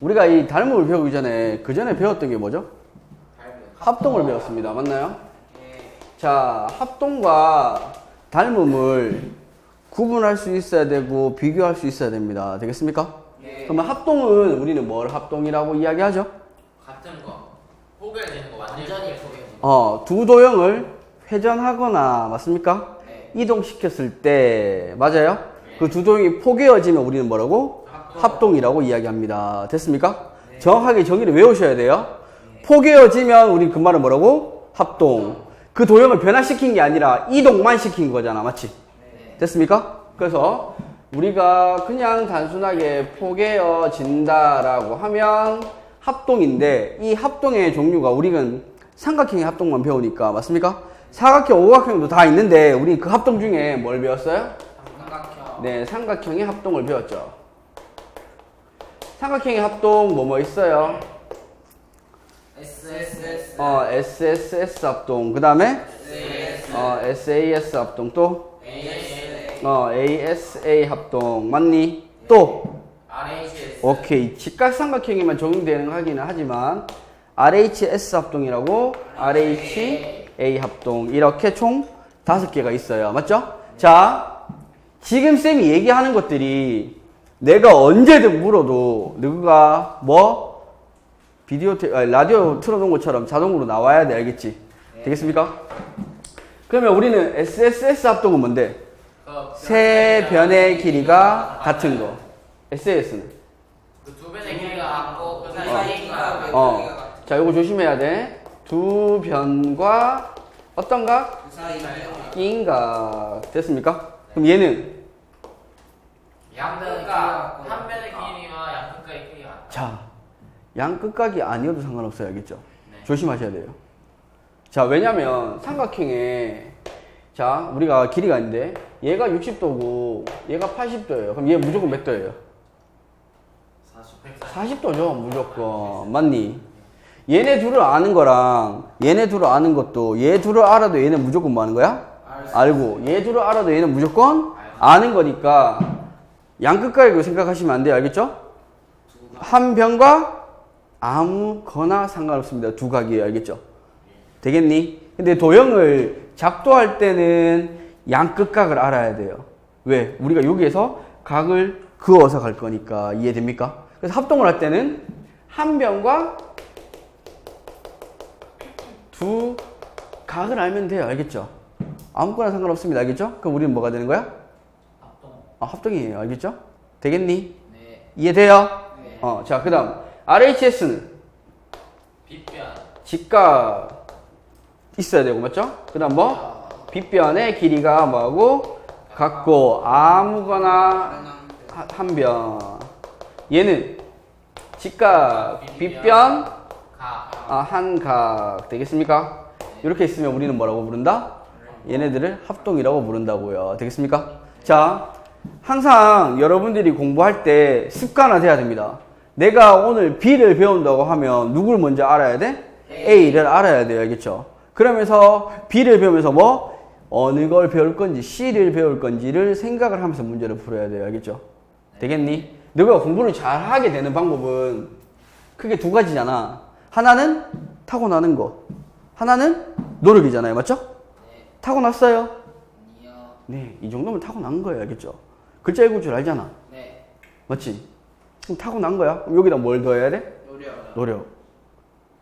우리가 이 닮음을 배우기 전에 그 전에 배웠던 게 뭐죠? 합동을 배웠습니다. 맞나요? 자, 합동과 닮음을 구분할 수 있어야 되고 비교할 수 있어야 됩니다. 되겠습니까? 그러면 합동은 우리는 뭘 합동이라고 이야기하죠? 같은 거 포괄되는 거 완전히 포기해. 어, 두 도형을 회전하거나 맞습니까? 네. 이동시켰을 때 맞아요? 그 두 도형이 포개어지면 우리는 뭐라고? 합동이라고 이야기합니다. 됐습니까? 정확하게 정의를 외우셔야 돼요. 포개어지면 우리 그 말은 뭐라고? 합동. 그 도형을 변화시킨 게 아니라 이동만 시킨 거잖아. 맞지? 됐습니까? 그래서 우리가 그냥 단순하게 포개어진다라고 하면 합동인데 이 합동의 종류가 우리는 삼각형의 합동만 배우니까 맞습니까? 사각형, 오각형도 다 있는데 우리 그 합동 중에 뭘 배웠어요? 삼각형. 네, 삼각형의 합동을 배웠죠. 삼각형의 합동 뭐 뭐 있어요? SSS. 어, SSS 합동. 그 다음에 어, SAS 합동 또. 어, ASA 합동 맞니? 또 RHS. 오케이 직각삼각형에만 적용되는 하기는 하지만 RHS 합동이라고 RHA 합동 이렇게 총 다섯 개가 있어요 맞죠? 자 지금 쌤이 얘기하는 것들이 내가 언제든 물어도 누가 뭐 비디오 테- 아니, 라디오 틀어놓은 것처럼 자동으로 나와야 돼 알겠지? 되겠습니까? 그러면 우리는 SSS 합동은 뭔데? 세 변의 길이가 같은 거 SS는 그두 배의 길이가 같고 그 사이 어. 사이가 어. 자, 요거 조심해야 돼. 두 변과 어떤 각? 그 각. 됐습니까? 그럼 얘는 양끝과 한 변의 길이와 양끝과의 길이가 같다. 자, 양 끝각이 아니어도 상관없어요. 알겠죠? 네. 조심하셔야 돼요. 자, 왜냐면 삼각형에 자, 우리가 길이가 있는데 얘가 60도고 얘가 80도예요. 그럼 얘 무조건 몇 도예요? 40 도죠, 무조건. 맞니? 얘네 둘을 아는 거랑 얘네 둘을 아는 것도 얘 둘을 알아도 얘는 무조건 뭐 하는 거야? 알고. 얘 둘을 알아도 얘는 무조건 아는 거니까 양끝각이라고 생각하시면 안 돼요. 알겠죠? 한 변과 아무거나 상관없습니다. 두 각이에요. 알겠죠? 되겠니? 근데 도형을 작도할 때는 양끝각을 알아야 돼요. 왜? 우리가 여기에서 각을 그어서 갈 거니까 이해됩니까? 그래서 합동을 할 때는 한 변과 두 각을 알면 돼요. 알겠죠? 아무거나 상관없습니다. 알겠죠? 그럼 우리는 뭐가 되는 거야? 합동. 아, 합동이에요. 알겠죠? 되겠니? 네. 이해돼요? 네. 어, 자, 그 다음. RHS는 빗변 직각 있어야 되고, 맞죠? 그 다음 뭐? 빗변의 길이가 뭐하고? 같고, 아무거나 하- 한 변. 얘는 직각, 빗변, 가 아, 한각. 되겠습니까? 이렇게 있으면 우리는 뭐라고 부른다? 얘네들을 합동이라고 부른다고요. 되겠습니까? 자, 항상 여러분들이 공부할 때 습관화 돼야 됩니다. 내가 오늘 B를 배운다고 하면 누굴 먼저 알아야 돼? A를 알아야 돼요. 알겠죠? 그러면서 B를 배우면서 뭐? 어느 걸 배울 건지 C를 배울 건지를 생각을 하면서 문제를 풀어야 돼요. 알겠죠? 되겠니? 너가 공부를 잘 하게 되는 방법은 크게 두 가지잖아. 하나는 타고나는 거. 하나는 노력이잖아요. 맞죠? 네. 타고났어요? 아니요. 네, 이 정도면 타고난 거예요. 알겠죠? 글자 읽을 줄 알잖아. 네. 맞지? 그럼 타고난 거야. 그럼 여기다 뭘 더해야 돼? 노력. 노력.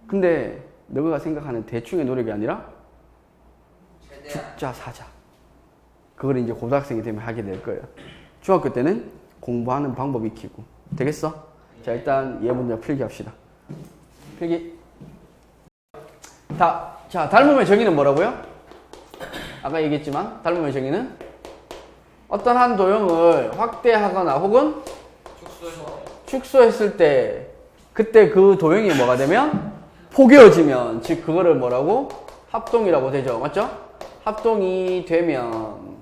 근데 너가 생각하는 대충의 노력이 아니라 최대한. 죽자 사자. 그걸 이제 고등학생이 되면 하게 될 거예요. 중학교 때는 공부하는 방법 익히고. 되겠어? 자, 일단 얘 문제 필기 합시다. 필기. 다, 자, 닮음의 정의는 뭐라고요? 아까 얘기했지만, 닮음의 정의는 어떤 한 도형을 확대하거나 혹은 축소. 축소했을 때, 그때 그 도형이 뭐가 되면? 포개어지면, 즉, 그거를 뭐라고? 합동이라고 되죠. 맞죠? 합동이 되면,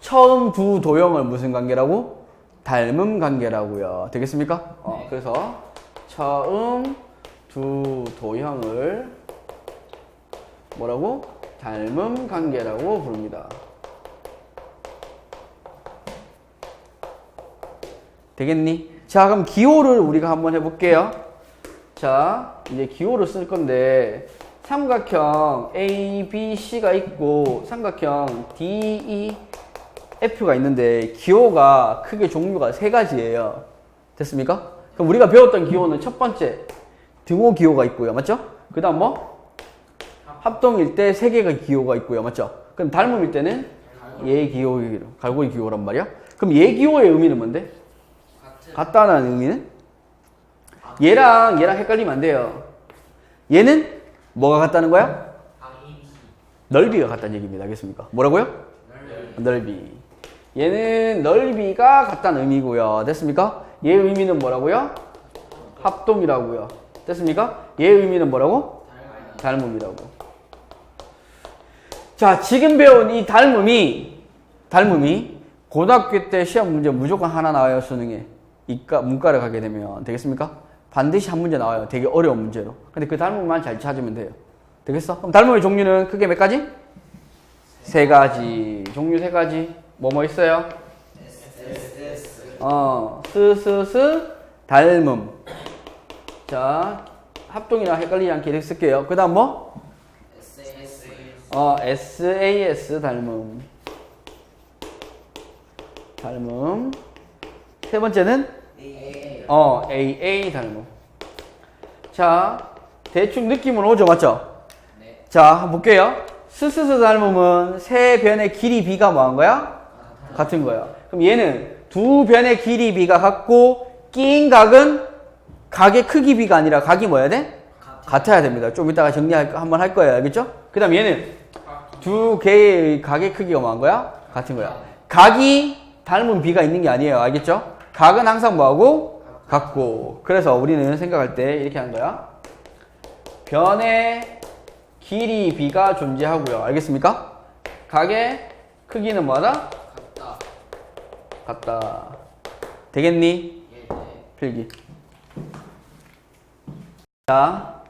처음 두 도형을 무슨 관계라고? 닮음 관계라고요. 되겠습니까? 어, 그래서 처음 두 도형을 뭐라고? 닮음 관계라고 부릅니다. 되겠니? 자, 그럼 기호를 우리가 한번 해볼게요. 자, 이제 기호를 쓸 건데, 삼각형 A, B, C가 있고, 삼각형 D, E, F가 있는데, 기호가 크게 종류가 세 가지예요. 됐습니까? 그럼 우리가 배웠던 기호는 첫 번째, 등호 기호가 있고요. 맞죠? 그 다음 뭐? 합동일 때 세 개가 기호가 있고요. 맞죠? 그럼 닮음일 때는 예 기호, 갈고리 기호란 말이야. 그럼 예 기호의 의미는 뭔데? 같다는 의미는? 얘랑 얘랑 헷갈리면 안 돼요. 얘는 뭐가 같다는 거야? 넓이가 같다는 얘기입니다. 알겠습니까? 뭐라고요? 넓이. 얘는 넓이가 같다는 의미고요. 됐습니까? 얘 의미는 뭐라고요? 합동이라고요. 됐습니까? 얘 의미는 뭐라고? 닮음이라고. 자, 지금 배운 이 닮음이, 닮음이 고등학교 때 시험 문제 무조건 하나 나와요, 수능에. 이과, 문과를 가게 되면. 되겠습니까? 반드시 한 문제 나와요. 되게 어려운 문제로. 근데 그 닮음만 잘 찾으면 돼요. 되겠어? 그럼 닮음의 종류는 크게 몇 가지? 세 가지. 종류 세 가지. 뭐 뭐 있어요? 어, 스, 스, 스, 닮음. 자, 합동이랑 헷갈리지 않게 이렇게 쓸게요. 그 다음 뭐? SAS 어, SAS 닮음. 닮음. 세 번째는 AA 어, AA 닮음. 자, 대충 느낌은 오죠, 맞죠? 네 자, 한번 볼게요. 스스스 닮음은 세 변의 길이 비가 뭐한 거야? 같은 거야. 그럼 얘는 두 변의 길이 비가 같고 끼인 각은 각의 크기 비가 아니라 각이 뭐야 돼? 같아야 됩니다. 좀 이따가 정리 한번 할 거예요. 알겠죠? 그 다음 얘는 두 개의 각의 크기가 뭐한 거야? 같은 거야. 각이 닮은 비가 있는 게 아니에요. 알겠죠? 각은 항상 뭐하고? 같고. 그래서 우리는 생각할 때 이렇게 하는 거야. 변의 길이 비가 존재하고요. 알겠습니까? 각의 크기는 뭐하다? 같다 같다. 되겠니? 예 네 필기. 자,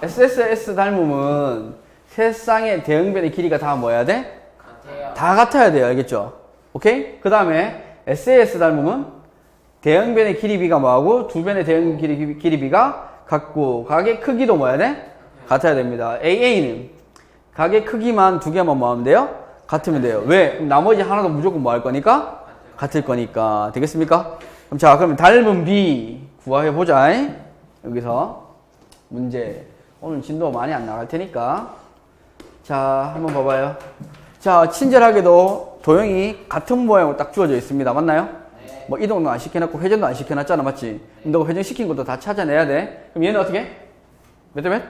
SSS 닮음은 세상의 대응변의 길이가 다 뭐야 돼? 같아요 다 같아야 돼요. 알겠죠? 오케이? 그 다음에 SAS 닮음은 대응변의 길이비가 뭐하고 두 변의 대응 길이, 길이비가 같고 각의 크기도 뭐야 돼? 같아야 됩니다. AA는 각의 크기만 두 개만 뭐 하면 돼요? 같으면 돼요. 왜? 그럼 나머지 하나도 무조건 뭐 할 거니까? 같을 거니까. 되겠습니까? 그럼 자, 그러면 닮은 B 구하해 보자. 여기서 문제. 오늘 진도 많이 안 나갈 테니까. 자, 한번 봐봐요. 자, 친절하게도 도형이 같은 모양으로 딱 주어져 있습니다. 맞나요? 네뭐 이동도 안 시켜놨고 회전도 안 시켜놨잖아. 맞지? 너가 회전 시킨 것도 다 찾아내야 돼. 그럼 얘는 어떻게? 몇 대 몇?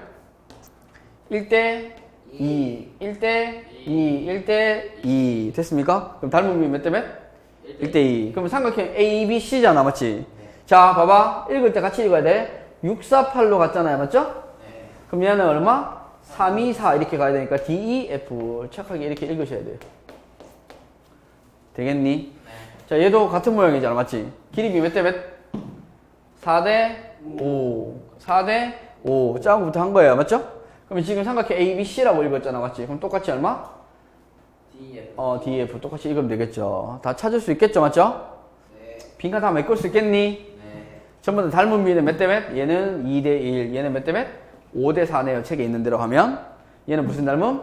1대 2, 1대 2, 1대 2. 됐습니까? 그럼 닮음이 몇대 몇? 1대 2. 그럼 삼각형 A, B, C잖아. 맞지? 자, 봐봐. 읽을 때 같이 읽어야 돼. 6, 4, 8로 갔잖아요. 맞죠? 네 그럼 얘는 얼마? 3, 2, 4 이렇게 가야 되니까 D, E, F 착하게 이렇게 읽으셔야 돼요. 되겠니? 네 자, 얘도 같은 모양이잖아. 맞지? 길이비 몇 대 몇? 4대 5. 4대 5. 작은 거부터 한 거예요. 맞죠? 그럼 지금 삼각형 A, B, C라고 읽었잖아. 맞지? 그럼 똑같이 얼마? DF 어, D, F 똑같이 읽으면 되겠죠. 다 찾을 수 있겠죠. 맞죠? 네 빈칸 다 메꿀 수 있겠니? 네 전부 다 닮은 비는 몇 대 몇? 얘는 2대 1. 얘는 몇 대 몇? 5대 4네요. 책에 있는 대로 하면. 얘는 무슨 닮음?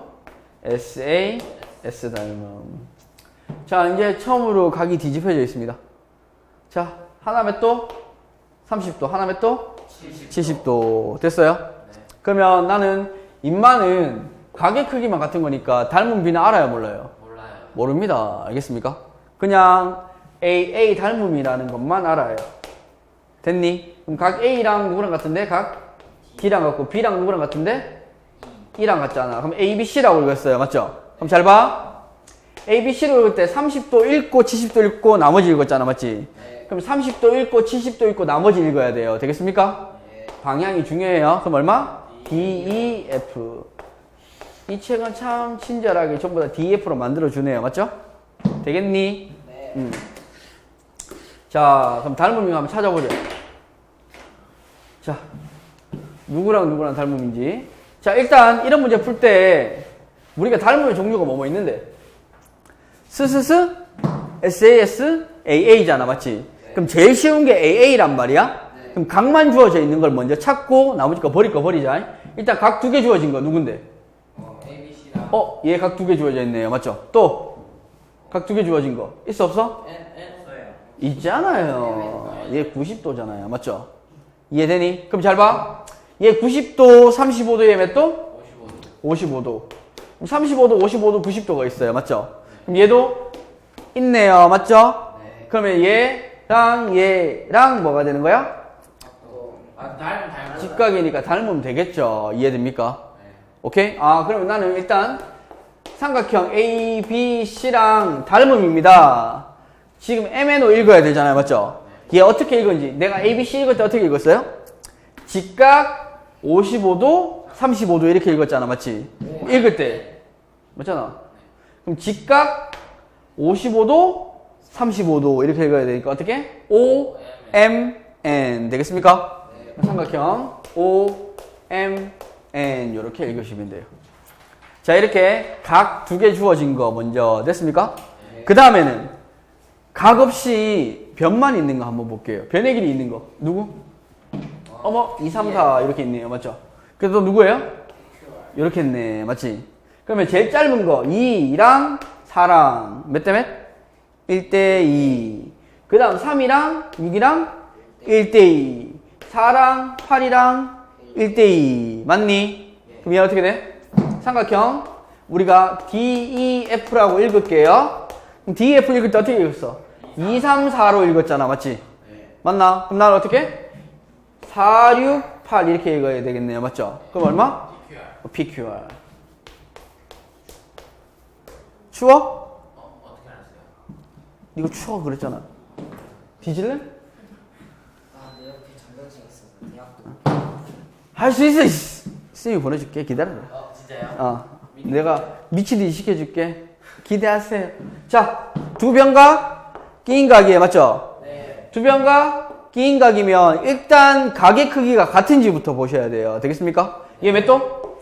SA, S 닮음. 자, 이제 처음으로 각이 뒤집혀져 있습니다. 자, 하나 몇 도? 30도. 하나 몇 도? 70도. 됐어요? 그러면 나는 인마는 각의 크기만 같은 거니까 닮은 비는 알아요, 몰라요? 몰라요 모릅니다. 알겠습니까? 그냥 A, A 닮음이라는 것만 알아요. 됐니? 그럼 각 A랑 누구랑 같은데? 각 D랑 같고 B랑 누구랑 같은데? E랑 같잖아. 그럼 A, B, C라고 읽었어요. 맞죠? 그럼 잘 봐. A, B, C로 읽을 때 30도 읽고 70도 읽고 나머지 읽었잖아. 맞지? 네. 그럼 30도 읽고 70도 읽고 나머지 읽어야 돼요. 되겠습니까? 네. 방향이 중요해요. 그럼 얼마? D, E, F. 이 책은 참 친절하게 전부 다 D, F로 만들어 주네요. 맞죠? 되겠니? 네. 음. 자, 그럼 닮음이 한번 찾아보죠. 자, 누구랑 누구랑 닮음인지. 자, 일단 이런 문제 풀 때 우리가 닮음의 종류가 뭐뭐 있는데? 스스스, SAS, AA잖아. 맞지? 그럼 제일 쉬운 게 AA란 말이야? 네. 그럼 각만 주어져 있는 걸 먼저 찾고 나머지 거 버릴 거 버리자. 일단 각 두 개 주어진 거 누군데? 어, 얘 각 두 개 주어져 있네요. 맞죠? 또 각 두 개 주어진 거 있어 없어? 있잖아요. 얘 90도잖아요. 맞죠? 이해되니? 그럼 잘 봐. 얘 90도, 35도에 몇 도? 55도. 55도. 35도, 55도, 90도가 있어요. 맞죠? 그럼 얘도 있네요. 맞죠? 네. 그러면 얘랑 얘랑 뭐가 되는 거야? 또 아, 닮은 닮은. 직각이니까 닮으면 되겠죠. 이해됩니까? 네. 오케이? 아, 그러면 나는 일단 삼각형 A, B, C랑 닮음입니다. 지금 MNO 읽어야 되잖아요. 맞죠? 얘 어떻게 읽은지. 내가 A, B, C 읽을 때 어떻게 읽었어요? 직각 55도, 35도 이렇게 읽었잖아. 맞지? 읽을 때. 맞잖아. 그럼 직각 55도, 35도 이렇게 읽어야 되니까 어떻게? O, M, N. 되겠습니까? 삼각형 O, M, N 이렇게 읽으시면 돼요. 자 이렇게 각 두 개 주어진 거 먼저 됐습니까? 그 다음에는 각 없이 변만 있는 거 한번 볼게요. 변의 길이 있는 거 누구? 어머 2, 3, 4 이렇게 있네요. 맞죠? 그래서 누구예요? 이렇게 있네. 맞지? 그러면 제일 짧은 거 2랑 4랑 몇 대 몇? 1대 2. 그 다음 3이랑 6이랑 1대 2. 4랑 8이랑 1대 2. 맞니? 그럼 얘 어떻게 돼? 삼각형. 우리가 DEF라고 읽을게요. DEF 읽을 때 어떻게 읽었어? 2, 3, 4로 읽었잖아. 맞지? 맞나? 그럼 나는 어떻게? 4, 6, 8 이렇게 읽어야 되겠네요. 맞죠? 그럼 얼마? PQR. PQR. 추워? 어, 어떻게 알았어요? 이거 추워 그랬잖아. 뒤질래? 아, 내 옆에 전자책 있어서 대학교 할수 있어. 이씨. 쌤이 보내줄게. 기다려. 어, 진짜요? 어. 내가 미친 듯이 시켜줄게. 기대하세요. 자, 두 변과 끼인 각이에요. 맞죠? 네. 두 변과 끼인 각이면 일단 각의 크기가 같은지부터 보셔야 돼요. 되겠습니까? 얘 몇 도?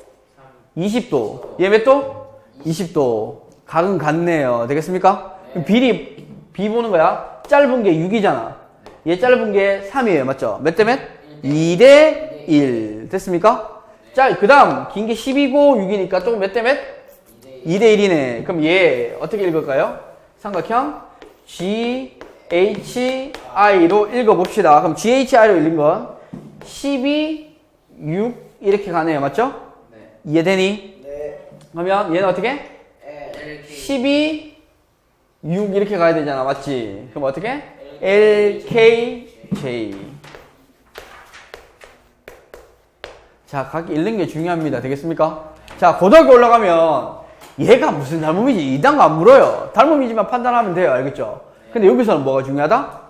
20도. 얘 몇 도? 20도. 각은 같네요. 되겠습니까? 그럼 비리, 비 보는 거야. 짧은 게 6이잖아. 얘 짧은 게 3이에요. 맞죠? 몇 대 몇? 2 대 1. 됐습니까? 자, 그 다음, 긴 게 10이고 6이니까 또몇대 몇? 2 대 1이네. 그럼 얘 어떻게 읽을까요? 삼각형 G, H, I로 읽어봅시다. 그럼 G, H, I로 읽는 건 12, 6 이렇게 가네요. 맞죠? 네. 이해되니? 네. 그러면 얘는 어떻게? L, L, K. 12, 6 이렇게 가야 되잖아. 맞지? 그럼 어떻게? L, K, J. 자, 각 읽는 게 중요합니다. 되겠습니까? 자, 고등학교 올라가면 얘가 무슨 닮음이지? 이단 거안 물어요. 닮음이지만 판단하면 돼요. 알겠죠? 근데 여기서는 뭐가 중요하다?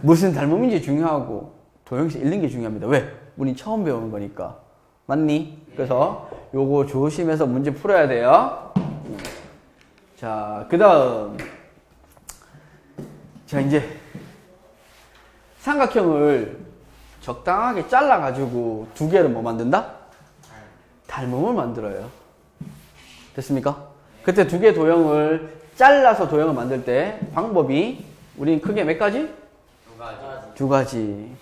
무슨 닮음인지 중요하고 도형에서 읽는 게 중요합니다. 왜? 우린 처음 배우는 거니까. 맞니? 그래서 요거 조심해서 문제 풀어야 돼요. 자, 그 다음. 자, 이제 삼각형을 적당하게 잘라가지고 두 개를 뭐 만든다? 닮음을 만들어요. 됐습니까? 그때 두 개 도형을 잘라서 도형을 만들 때 방법이 우린 크게 몇 가지? 두 가지. 두 가지.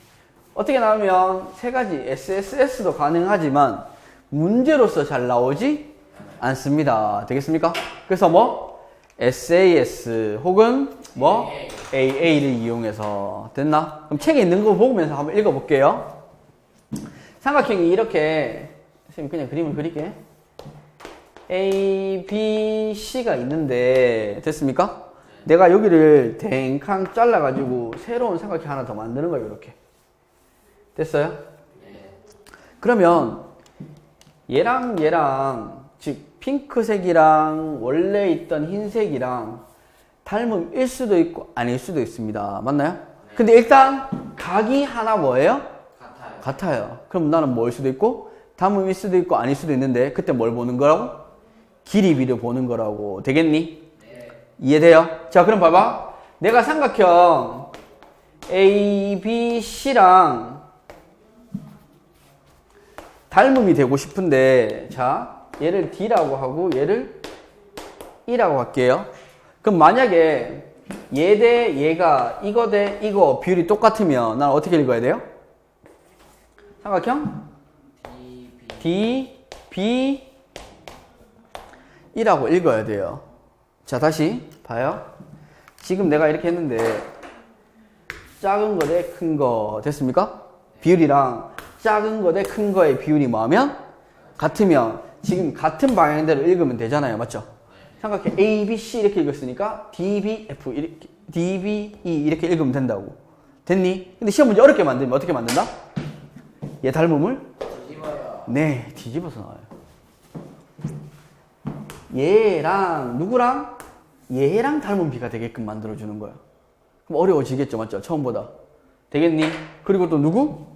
어떻게 나오면 세 가지 SSS도 가능하지만 문제로서 잘 나오지 않습니다. 되겠습니까? 그래서 뭐 SAS 혹은 뭐 AA를 이용해서 됐나? 그럼 책에 있는 거 보면서 한번 읽어볼게요. 삼각형이 이렇게 선생님 그냥 그림을 그릴게. A, B, C가 있는데 됐습니까? 내가 여기를 댕캉 잘라가지고 새로운 삼각형 하나 더 만드는 거예요, 이렇게. 됐어요? 그러면 얘랑 얘랑 즉 핑크색이랑 원래 있던 흰색이랑 닮음일 수도 있고 아닐 수도 있습니다. 맞나요? 근데 일단 각이 하나 뭐예요? 같아요. 같아요. 그럼 나는 뭐일 수도 있고 닮음일 수도 있고 아닐 수도 있는데 그때 뭘 보는 거라고? 길이 비를 보는 거라고. 되겠니? 네. 이해돼요? 자, 그럼 봐봐. 내가 삼각형 A, B, C랑 닮음이 되고 싶은데, 자, 얘를 D라고 하고 얘를 E라고 할게요. 그럼 만약에 얘 대 얘가 이거 대 이거 비율이 똑같으면 난 어떻게 읽어야 돼요? 삼각형 D, B. 이라고 읽어야 돼요. 자, 다시 봐요. 지금 내가 이렇게 했는데 작은 거 대 큰 거 됐습니까? 비율이랑 작은 거 대 큰 거의 비율이 뭐하면 같으면 지금 같은 방향대로 읽으면 되잖아요. 맞죠? 삼각형 A, B, C 이렇게 읽었으니까 D, B, F 이렇게 D, B, E 이렇게 읽으면 된다고. 됐니? 근데 시험 문제 어렵게 만들면 어떻게 만든다? 얘 닮음을 뒤집어요. 네, 뒤집어서 나와요. 얘랑 누구랑 얘랑 닮은 비가 되게끔 만들어 주는 거야. 그럼 어려워지겠죠, 맞죠? 처음보다. 되겠니? 그리고 또 누구?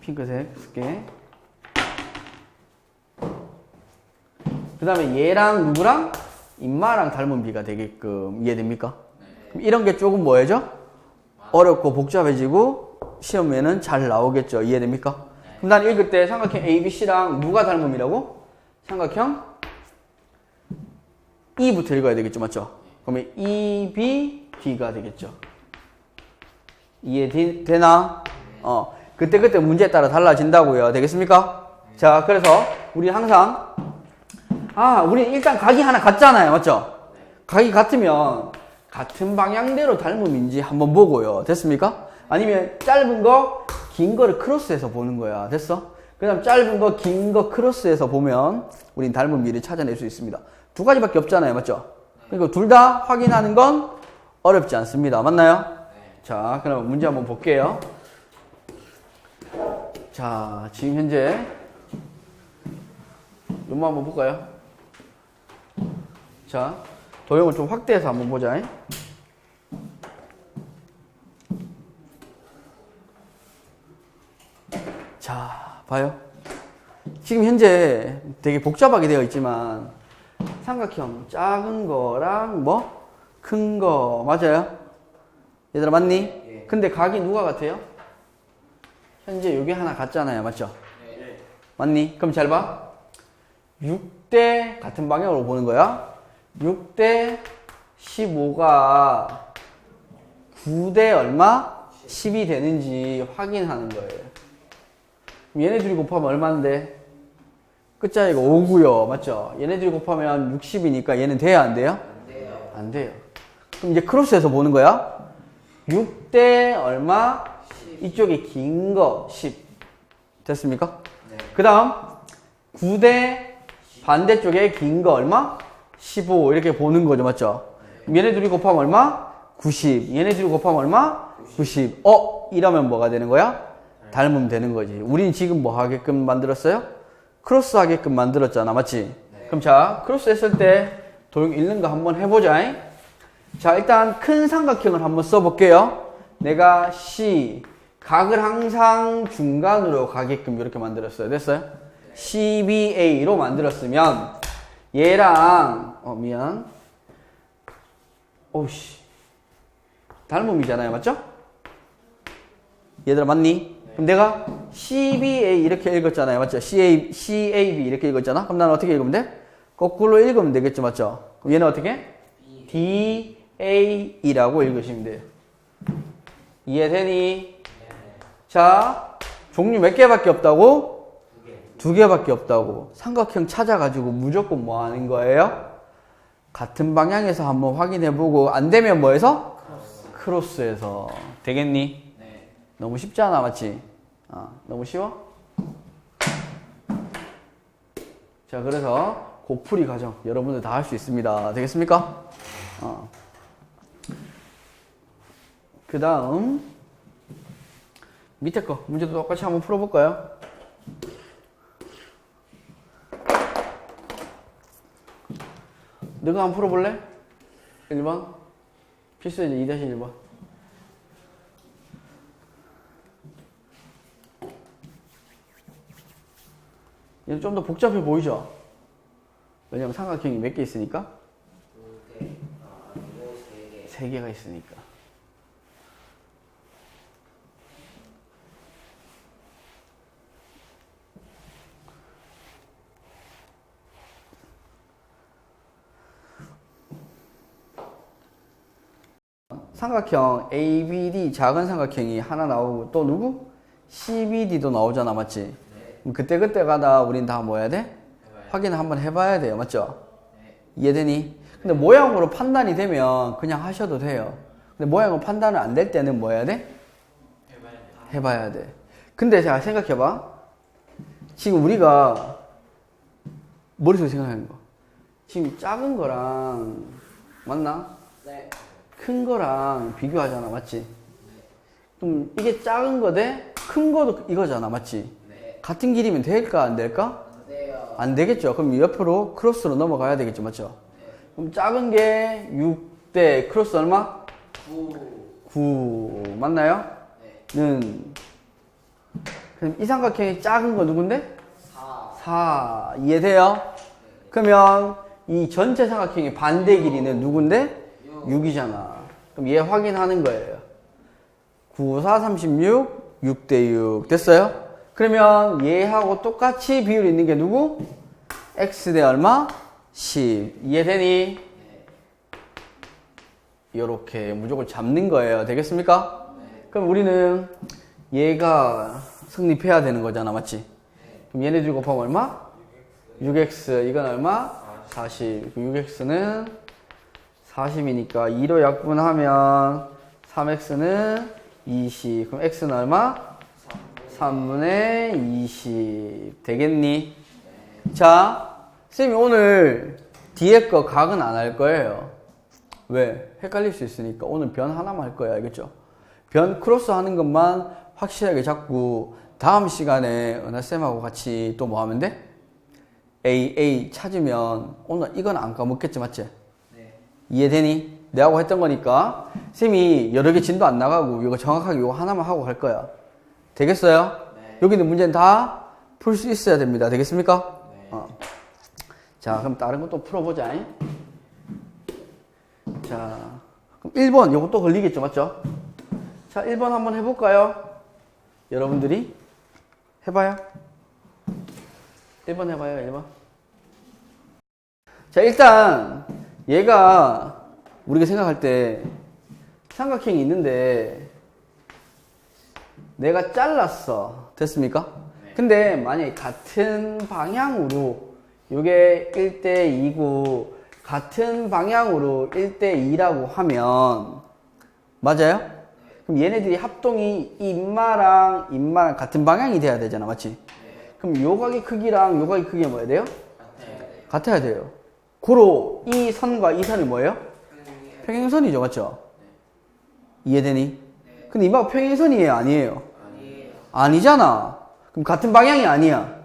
핑크색 쓸게. 그 다음에 얘랑 누구랑 인마랑 닮은 비가 되게끔 이해됩니까? 그럼 이런 게 조금 뭐예죠? 어렵고 복잡해지고 시험에는 잘 나오겠죠. 이해됩니까? 그럼 난 읽을 때 삼각형 ABC랑 누가 닮음이라고? 삼각형 E부터 읽어야 되겠죠. 맞죠? 그러면 EBD가 되겠죠. 이해되나? 어. 그때그때 문제에 따라 달라진다고요. 되겠습니까? 자, 그래서 우리 항상 아, 우리 일단 각이 하나 같잖아요. 맞죠? 각이 같으면 같은 방향대로 닮음인지 한번 보고요. 됐습니까? 아니면 짧은 거, 긴 거를 크로스해서 보는 거야. 됐어? 그 다음 짧은 거, 긴 거 크로스해서 보면 우린 닮은 미를 찾아낼 수 있습니다. 두 가지밖에 없잖아요. 맞죠? 그리고 둘다 확인하는 건 어렵지 않습니다. 맞나요? 자, 그럼 문제 한번 볼게요. 자, 지금 현재 요거 한번 볼까요? 자, 도형을 좀 확대해서 한번 보자. 자, 봐요. 지금 현재 되게 복잡하게 되어 있지만 삼각형 작은 거랑 뭐 큰 거 맞아요? 얘들아 맞니? 근데 각이 누가 같아요? 현재 여기 하나 같잖아요. 맞죠? 맞니? 그럼 잘 봐. 6대 같은 방향으로 보는 거야. 6대 15가 9대 얼마? 10이 되는지 확인하는 거예요. 얘네들이 곱하면 얼마인데? 끝자리가 5고요. 맞죠? 얘네들이 곱하면 60이니까 얘는 돼야 안 돼요? 안 돼요. 안 돼요. 그럼 이제 크로스해서 보는 거야. 6대 얼마? 이쪽이 긴 거 10. 됐습니까? 네. 그 다음 9대 반대쪽에 긴 거 얼마? 15 이렇게 보는 거죠 맞죠? 얘네 둘이 곱하면 얼마? 90 얘네 둘이 곱하면 얼마? 90 어? 이러면 뭐가 되는 거야? 닮으면 되는 거지 우린 지금 뭐 하게끔 만들었어요? 크로스 하게끔 만들었잖아 맞지? 그럼 자 크로스 했을 때 도형 읽는 거 한번 해보자 자 일단 큰 삼각형을 한번 써볼게요 내가 C 각을 항상 중간으로 가게끔 이렇게 만들었어요 됐어요? CBA로 만들었으면 얘랑 어 미안 오씨 닮음이잖아요 맞죠? 얘들아 맞니? 그럼 내가 CBA 이렇게 읽었잖아요 맞죠? CA, CAB 이렇게 읽었잖아 그럼 나는 어떻게 읽으면 돼? 거꾸로 읽으면 되겠죠 맞죠? 그럼 얘는 어떻게? DAE라고 읽으시면 돼요 이해되니? 자 종류 몇 개밖에 없다고? 두 개밖에 없다고 삼각형 찾아가지고 무조건 뭐 하는 거예요? 같은 방향에서 한번 확인해보고 안 되면 뭐해서? 크로스해서 되겠니? 네. 너무 쉽지 않아 맞지? 아, 너무 쉬워? 자 그래서 고풀이 과정 여러분들 다 할 수 있습니다 되겠습니까? 어. 그 다음 밑에 거 문제도 똑같이 한번 풀어볼까요? 너가 한번 풀어볼래? 1번 필수이제 2-1번 얘는 좀 더 복잡해 보이죠? 왜냐면 삼각형이 몇 개 있으니까? 아. 세 개가 있으니까 삼각형 ABD 작은 삼각형이 하나 나오고 또 누구? CBD도 나오잖아 맞지? 그럼 그때 그때 가다 우린 다 뭐 해야 돼? 확인을 한번 해봐야 돼요 맞죠? 네. 이해되니? 근데 모양으로 판단이 되면 그냥 하셔도 돼요 근데 모양으로 판단을 안 될 때는 뭐 해야 돼? 해봐야 돼 근데 자 생각해봐 지금 우리가 머릿속에 생각하는 거 지금 작은 거랑 맞나? 네. 큰 거랑 비교하잖아, 맞지? 그럼 이게 작은 거 대 큰 거도 이거잖아, 맞지? 네. 같은 길이면 될까, 안 될까? 안 돼요. 안 되겠죠. 그럼 옆으로 크로스로 넘어가야 되겠죠, 맞죠? 그럼 작은 게 6 대 크로스 얼마? 9. 9 맞나요? 네. 는 그럼 이 삼각형이 작은 거 누군데? 4. 4 이해돼요? 그러면 이 전체 삼각형의 반대 길이는 누군데? 6. 6이잖아. 그럼 얘 확인하는 거예요. 9, 4, 36, 6대 6. 됐어요? 그러면 얘하고 똑같이 비율 있는 게 누구? x 대 얼마? 10. 이해되니? 이렇게 무조건 잡는 거예요. 되겠습니까? 그럼 우리는 얘가 성립해야 되는 거잖아. 맞지? 그럼 얘네들 곱하면 얼마? 6x. 이건 얼마? 40. 6x는 40이니까 2로 약분하면 3x는 20. 그럼 x는 얼마? 3분의 20. 되겠니? 자, 쌤이 오늘 뒤에 거 각은 안 할 거예요. 왜? 헷갈릴 수 있으니까 오늘 변 하나만 할 거예요. 알겠죠? 변 크로스 하는 것만 확실하게 잡고 다음 시간에 은하쌤하고 같이 또 뭐 하면 돼? A, A 찾으면 오늘 이건 안 까먹겠지, 맞지? 네. 이해되니? 내하고 했던 거니까 쌤이 여러 개 진도 안 나가고 이거 정확하게 이거 하나만 하고 갈 거야. 되겠어요? 네. 여기 있는 문제는 다 풀 수 있어야 됩니다. 되겠습니까? 네. 어. 자, 그럼 다른 것도 풀어보자. 잉? 자, 그럼 1번 이것도 걸리겠죠, 맞죠? 자, 1번 한번 해볼까요? 여러분들이 해봐요. 1번 해봐요, 1번. 자, 일단 얘가 우리가 생각할 때 삼각형이 있는데 내가 잘랐어. 됐습니까? 근데 만약에 같은 방향으로 요게 1대 2고 같은 방향으로 1대 2라고 하면 맞아요? 그럼 얘네들이 합동이 이 인마랑 인마랑 같은 방향이 돼야 되잖아. 맞지? 그럼 요각의 크기랑 요각의 크기가 뭐야 돼요? 같아야 돼요. 고로 이 선과 이 선이 뭐예요? 평행선이죠, 맞죠? 이해되니? 근데 이마가 평행선이에요, 아니에요? 아니잖아. 그럼 같은 방향이 아니야.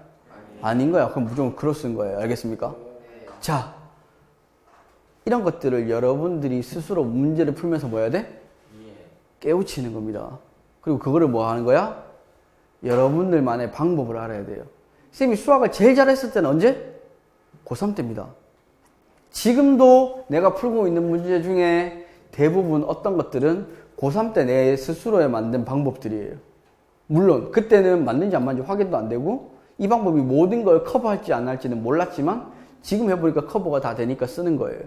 아닌 거야. 그럼 무조건 크로스인 거예요. 알겠습니까? 자, 이런 것들을 여러분들이 스스로 문제를 풀면서 뭐 해야 돼? 깨우치는 겁니다. 그리고 그거를 뭐 하는 거야? 여러분들만의 방법을 알아야 돼요. 쌤이 수학을 제일 잘했을 때는 언제? 고3 때입니다. 지금도 내가 풀고 있는 문제 중에 대부분 어떤 것들은 고3 때 내 스스로에 만든 방법들이에요. 물론 그때는 맞는지 안 맞는지 확인도 안 되고 이 방법이 모든 걸 커버할지 안 할지는 몰랐지만 지금 해보니까 커버가 다 되니까 쓰는 거예요.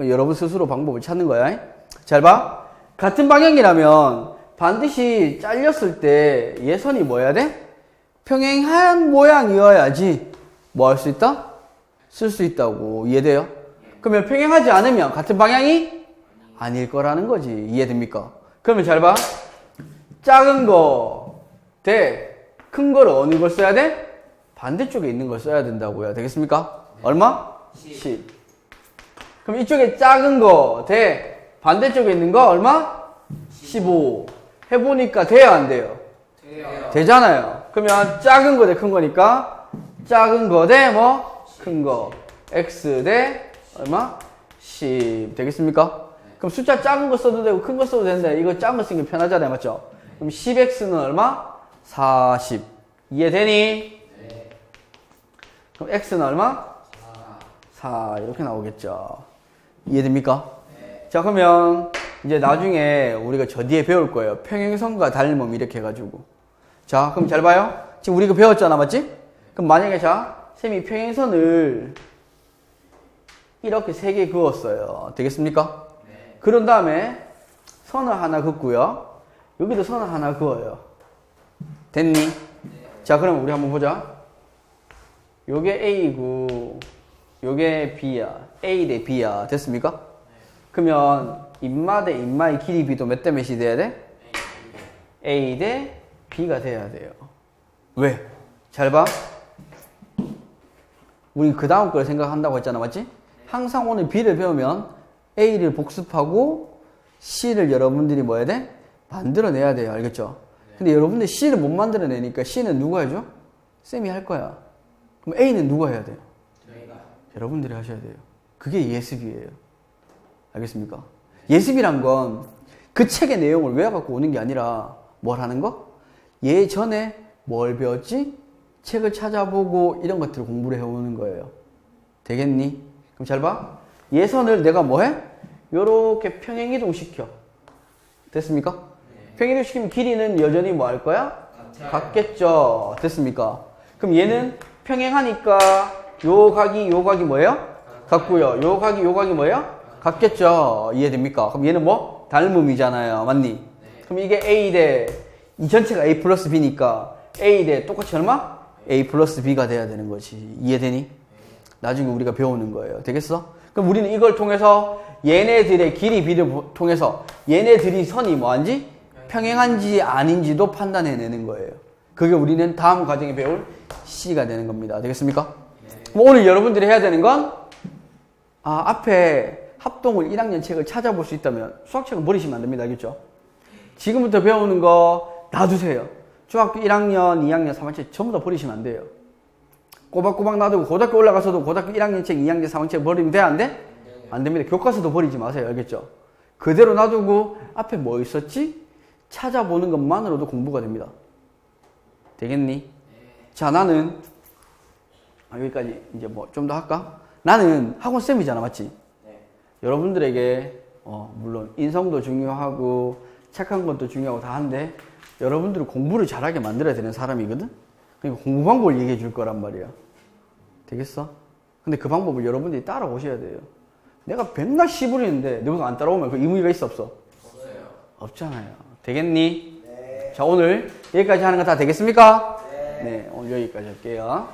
여러분 스스로 방법을 찾는 거야. 잘 봐. 같은 방향이라면 반드시 잘렸을 때 예선이 뭐야 돼? 평행한 모양이어야지 뭐 할 수 있다? 쓸 수 있다고 이해돼요? 그러면 평행하지 않으면 같은 방향이 아닐 거라는 거지 이해됩니까? 그러면 잘 봐. 작은 거 대 큰 거를 어느 걸 써야 돼? 반대쪽에 있는 걸 써야 된다고요. 되겠습니까? 얼마? 10. 그럼 이쪽에 작은 거 대 반대쪽에 있는 거 얼마? 15. 해보니까 돼요, 안 돼요? 돼요. 되잖아요. 그러면 작은 거 대 큰 거니까 작은 거 대 뭐? 큰 거. x 대 얼마? 10. 되겠습니까? 그럼 숫자 작은 거 써도 되고 큰 거 써도 되는데 이거 작은 거 쓰는 게 편하잖아요. 맞죠? 그럼 10x는 얼마? 40. 이해되니? 그럼 x는 얼마? 4. 이렇게 나오겠죠. 이해됩니까? 자, 그러면 이제 나중에 우리가 저 뒤에 배울 거예요. 평행선과 닮음 이렇게 해가지고. 자, 그럼 잘 봐요. 지금 우리 이거 배웠잖아, 맞지? 그럼 만약에 자, 쌤이 평행선을 이렇게 세 개 그었어요. 되겠습니까? 그런 다음에 선을 하나 긋고요. 여기도 선을 하나 그어요. 됐니? 자, 그럼 우리 한번 보자. 요게 A고, 요게 B야. A 대 B야. 됐습니까? 그러면 인마 대 인마의 길이 B도 몇 대 몇이 돼야 돼? A 대 B가 돼야 돼요. 왜? 잘 봐. 우리 그 다음 걸 생각한다고 했잖아, 맞지? 항상 오늘 B를 배우면 A를 복습하고 C를 여러분들이 뭐 해야 돼? 만들어내야 돼요. 알겠죠? 근데 여러분들 C를 못 만들어내니까 C는 누가 해줘? 쌤이 할 거야. 그럼 A는 누가 해야 돼요? 저희가 여러분들이 하셔야 돼요. 그게 예습이에요. 알겠습니까? 예습이란 건 그 책의 내용을 외워갖고 오는 게 아니라 뭘 하는 거? 예전에 뭘 배웠지? 책을 찾아보고 이런 것들을 공부를 해오는 거예요. 되겠니? 그럼 잘 봐. 예선을 내가 뭐 해? 요렇게 평행이동 시켜. 됐습니까? 평행이동 시키면 길이는 여전히 뭐 할 거야? 같겠죠. 됐습니까? 그럼 얘는 평행하니까 요 각이 요 각이 뭐예요? 같고요. 요 각이 요 각이 뭐예요? 같겠죠. 이해됩니까? 그럼 얘는 뭐? 닮음이잖아요. 맞니? 그럼 이게 A 대 이 전체가 A 플러스 B니까 A 대 똑같이 얼마? A 플러스 B가 돼야 되는 거지. 이해되니? 나중에 우리가 배우는 거예요. 되겠어? 그럼 우리는 이걸 통해서 얘네들의 길이 비를 보- 통해서 얘네들이 선이 뭐한지 평행한지 아닌지도 판단해내는 거예요. 그게 우리는 다음 과정에 배울 C가 되는 겁니다. 되겠습니까? 그럼 오늘 여러분들이 해야 되는 건 아, 앞에 합동을 1학년 책을 찾아볼 수 있다면 수학책은 버리시면 안 됩니다. 알겠죠? 지금부터 배우는 거 놔두세요. 중학교 1학년, 2학년, 3학년 책 전부 다 버리시면 안 돼요. 꼬박꼬박 놔두고 고등학교 올라가서도 고등학교 1학년 책, 2학년, 3학년 책 버리면 돼? 안 돼? 안 됩니다. 교과서도 버리지 마세요. 알겠죠? 그대로 놔두고 앞에 뭐 있었지? 찾아보는 것만으로도 공부가 됩니다. 되겠니? 자, 나는 아, 여기까지 이제 뭐 좀 더 할까? 나는 학원 쌤이잖아, 맞지? 네. 여러분들에게 어, 물론 인성도 중요하고 착한 것도 중요하고 다 한데 여러분들을 공부를 잘하게 만들어야 되는 사람이거든. 그러니까 공부 방법을 얘기해 줄 거란 말이야. 되겠어? 근데 그 방법을 여러분들이 따라오셔야 돼요. 내가 맨날 시부리는데 누가 안 따라오면 그 의미가 있어 없어? 없어요. 없잖아요. 되겠니? 자 오늘 여기까지 하는 거 다 되겠습니까? 네. 오늘 여기까지 할게요.